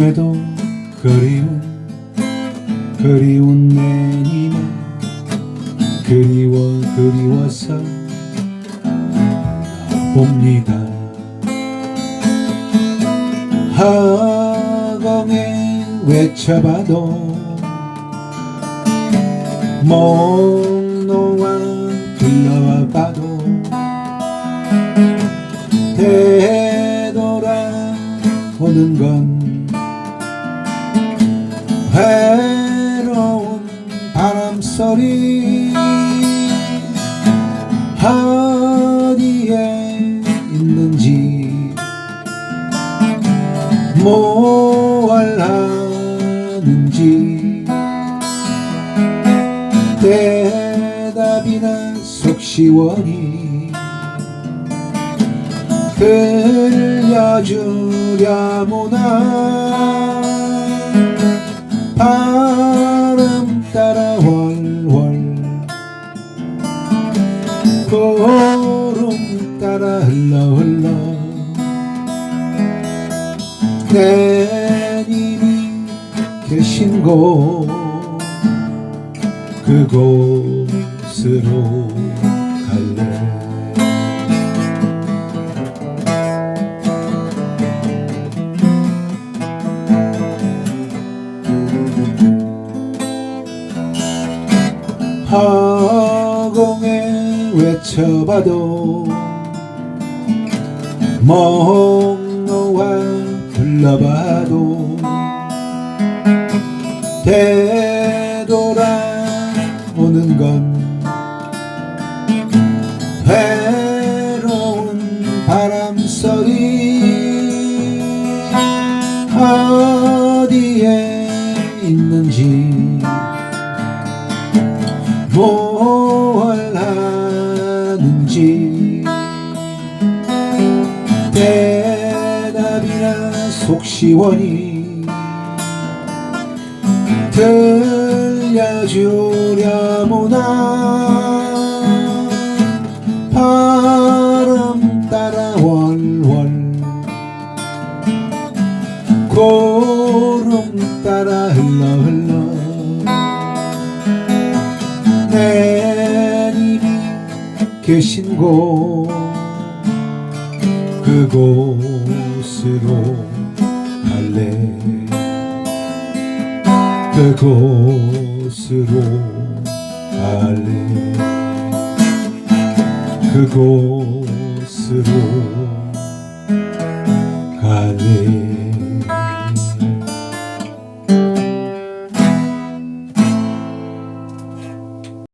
꿈에도 그리운 그리운 내 니마 그리워 그리워서 봅니다. 하공에 외쳐봐도 목놓아 불러봐도 되돌아오는 건 바람소리 어디에 있는지 뭘 하는지 대답이나 속시원히 들려주려 모나 구름 따라 흘러 흘러. 내님이 계신 곳 그곳으로 갈래. 허공에 외쳐봐도 멍놓아 불러봐도 되돌아오는 건 외로운 바람소리 어디에 있는지 뭘 대답이나 속시원히 들려주려 모나 바람 따라 월월 구름 따라 흘러 흘러 내님이 계신 곳 그곳으로 갈래? 그곳으로 갈래? 그곳으로 갈래?